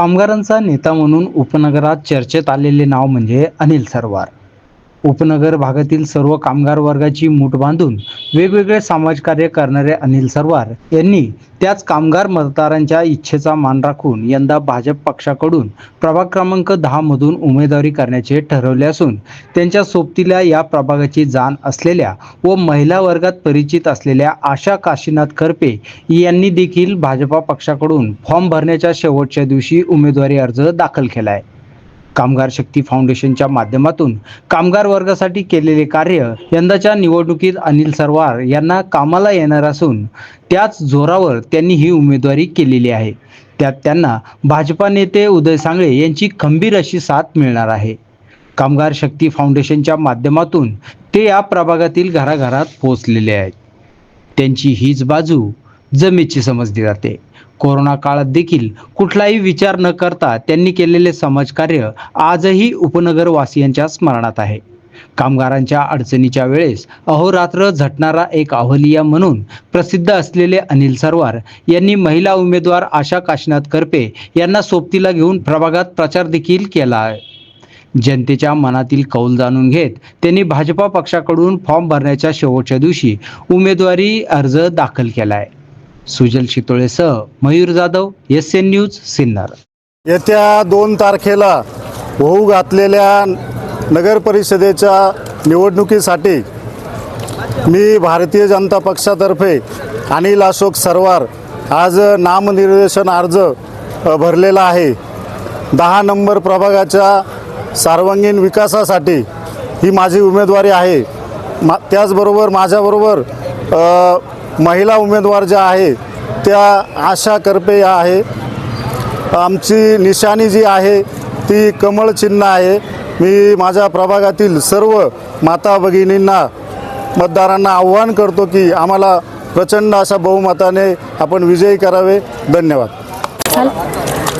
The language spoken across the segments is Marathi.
कामगारांचा नेता म्हणून उपनगरात चर्चेत आलेले नाव म्हणजे अनिल सरवार. उपनगर भागातील सर्व कामगार वर्गाची मूठ बांधून वेगवेगळे समाजकार्य करणारे अनिल सरवार यांनी त्याच कामगार मतदारांच्या इच्छेचा मान राखून यंदा भाजप पक्षाकडून प्रभाग क्रमांक दहा मधून उमेदवारी करण्याचे ठरवले असून त्यांच्या सोबतीला या प्रभागाची जाण असलेल्या व महिला वर्गात परिचित असलेल्या आशा काशीनाथ करपे यांनी देखील भाजपा पक्षाकडून फॉर्म भरण्याच्या शेवटच्या दिवशी उमेदवारी अर्ज दाखल केला आहे कामगार शक्ती फाउंडेशनच्या माध्यमातून कामगार वर्गासाठी केलेले कार्य यंदाच्या निवडणुकीत अनिल सरवार यांना कामाला येणार असून त्याच जोरावर त्यांनी ही उमेदवारी केलेली आहे. त्यात त्यांना भाजपा नेते उदय सांगळे यांची खंबीर अशी साथ मिळणार आहे. कामगार शक्ती फाउंडेशनच्या माध्यमातून ते या प्रभागातील घराघरात पोहोचलेले आहेत. त्यांची हीच बाजू जमेची समजली जाते. कोरोना काळात देखील कुठलाही विचार न करता त्यांनी केलेले समाजकार्य आजही उपनगरवासियांच्या स्मरणात आहे. कामगारांच्या अडचणीच्या वेळेस अहोरात्र झटणारा एक अहलिया म्हणून प्रसिद्ध असलेले अनिल सरवार यांनी महिला उमेदवार आशा काशीनाथ करपे यांना सोबतीला घेऊन प्रभागात प्रचार देखील केला आहे. जनतेच्या मनातील कौल जाणून घेत त्यांनी भाजपा पक्षाकडून फॉर्म भरण्याच्या शेवटच्या दिवशी उमेदवारी अर्ज दाखल केला आहे. Sujal शितोळेसह Mayur Jadhav S N news Sinnar. येत्या दोन तारखेला होऊ घातलेल्या नगर परिषदेच्या निवडणुकीसाठी मी भारतीय जनता पक्षातर्फे अनिल अशोक सरवार आज नामनिर्देशन अर्ज भरलेला आहे. दहा नंबर प्रभागाच्या सर्वांगीण विकासासाठी ही माझी उमेदवारी आहे. मा त्याचबरोबर माझ्याबरोबर महिला उमेदवार ज्या आहे त्या आशा करपे या आहे. आमची निशाणी जी आहे ती कमळ चिन्ह आहे. मी माझ्या प्रभागातील सर्व माता भगिनींना मतदारांना आव्हान करतो की आम्हाला प्रचंड अशा बहुमताने आपण विजयी करावे. धन्यवाद.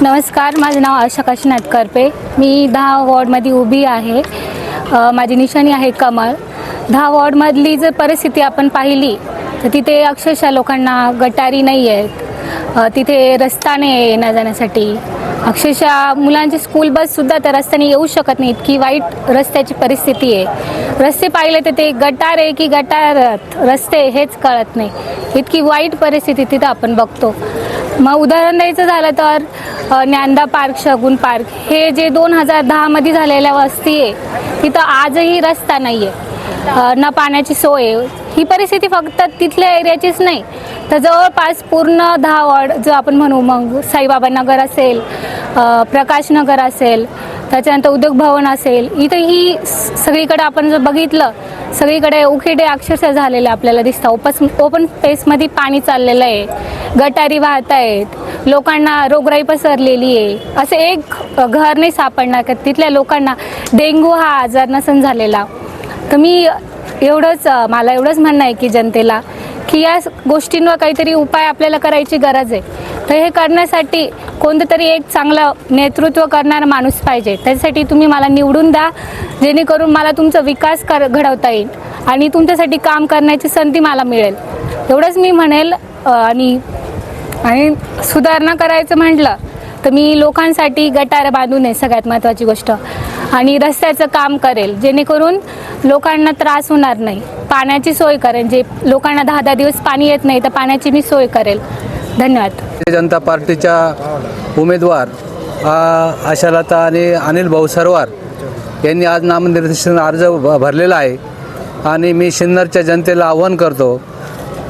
नमस्कार माझं नाव आशा काशीनाथ करपे. मी दहा वॉर्डमध्ये उभी आहे. माझी निशाणी आहे कमळ. दहा वॉर्डमधली जर परिस्थिती आपण पाहिली तर तिथे अक्षरशः लोकांना गटारी नाही आहेत. तिथे रस्ता नाही आहे येण्या जाण्यासाठी. अक्षरशः मुलांची स्कूल बससुद्धा त्या रस्त्याने येऊ शकत नाही. इतकी वाईट रस्त्याची परिस्थिती आहे. रस्ते पाहिले तर ते गटार आहे की गटार रस्ते हेच कळत नाही. इतकी वाईट परिस्थिती तिथं आपण बघतो. मग उदाहरण द्यायचं झालं तर ज्ञानदा पार्क शगुन पार्क हे जे दोन हजार दहामध्ये झालेल्या वस्ती आहे तिथं आजही रस्ता नाही आहे न पाण्याची सोय. ही परिस्थिती फक्त तिथल्या एरियाचीच नाही तर जवळपास पूर्ण दहा वॉर्ड जो आपण म्हणू मग साईबाबा नगर असेल प्रकाशनगर असेल त्याच्यानंतर उद्योग भवन असेल इथं ही सगळीकडे आपण जर बघितलं सगळीकडे उखेडे अक्षरशः झालेले आपल्याला दिसतं ओपन ओपन स्पेसमध्ये पाणी चाललेलं आहे. गटारी वाहत आहेत लोकांना रोगराई पसरलेली आहे. असं एक घर नाही सापडणार का? तिथल्या लोकांना डेंग्यू हा आजार नसन झालेला. तर मी एवढंच मला एवढंच म्हणणं आहे की जनतेला की या गोष्टींवर काहीतरी उपाय आपल्याला करायची गरज आहे. तर हे करण्यासाठी कोणतं तरी एक चांगलं नेतृत्व करणारा माणूस पाहिजे. त्यासाठी तुम्ही मला निवडून द्या जेणेकरून मला तुमचा विकास कर घडवता येईल आणि तुमच्यासाठी काम करण्याची संधी मला मिळेल. एवढंच मी म्हणेल आणि आणि सुधारणा करायचं म्हटलं तर मी लोकांसाठी गटार बांधून आहे सगळ्यात महत्त्वाची गोष्ट. आणि रस्त्याचं काम करेल जेणेकरून लोकांना त्रास होणार नाही. पाण्याची सोय करेल जे लोकांना दहा दहा दिवस पाणी येत नाही तर पाण्याची मी सोय करेल. धन्यवाद. भारतीय जनता पार्टीच्या उमेदवार आ, आशालता आणि अनिल भाऊ सरवार यांनी आज नामनिर्देशन अर्ज भ- भरलेला आहे. आणि मी सिन्नरच्या जनतेला आव्हान करतो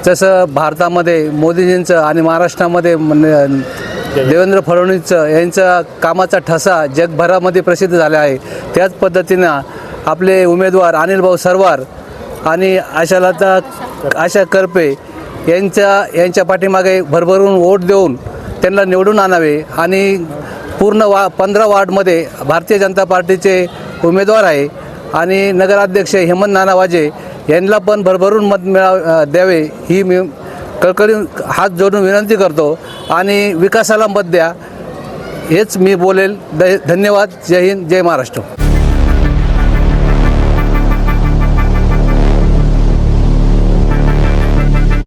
जसं भारतामध्ये मोदीजींचं आणि महाराष्ट्रामध्ये मन- देवेंद्र फडणवीस यांचा कामाचा ठसा जगभरामध्ये प्रसिद्ध झाला आहे. त्याच पद्धतीनं आपले उमेदवार अनिल भाऊ सरवार आणि आशालता आशा करपे यांच्या यांच्या पाठीमागे भरभरून वोट देऊन त्यांना निवडून आणावे आणि पूर्ण वा पंधरा वार्डमध्ये भारतीय जनता पार्टीचे उमेदवार आहे आणि नगराध्यक्ष हेमंत नाना वाजे यांना पण भरभरून मत मिळा द्यावे ही मी कळकळीन हात जोडून विनंती करतो आणि विकासाला मत द्या. हेच मी बोलेल. द धन्यवाद. जय हिंद. जय महाराष्ट्र.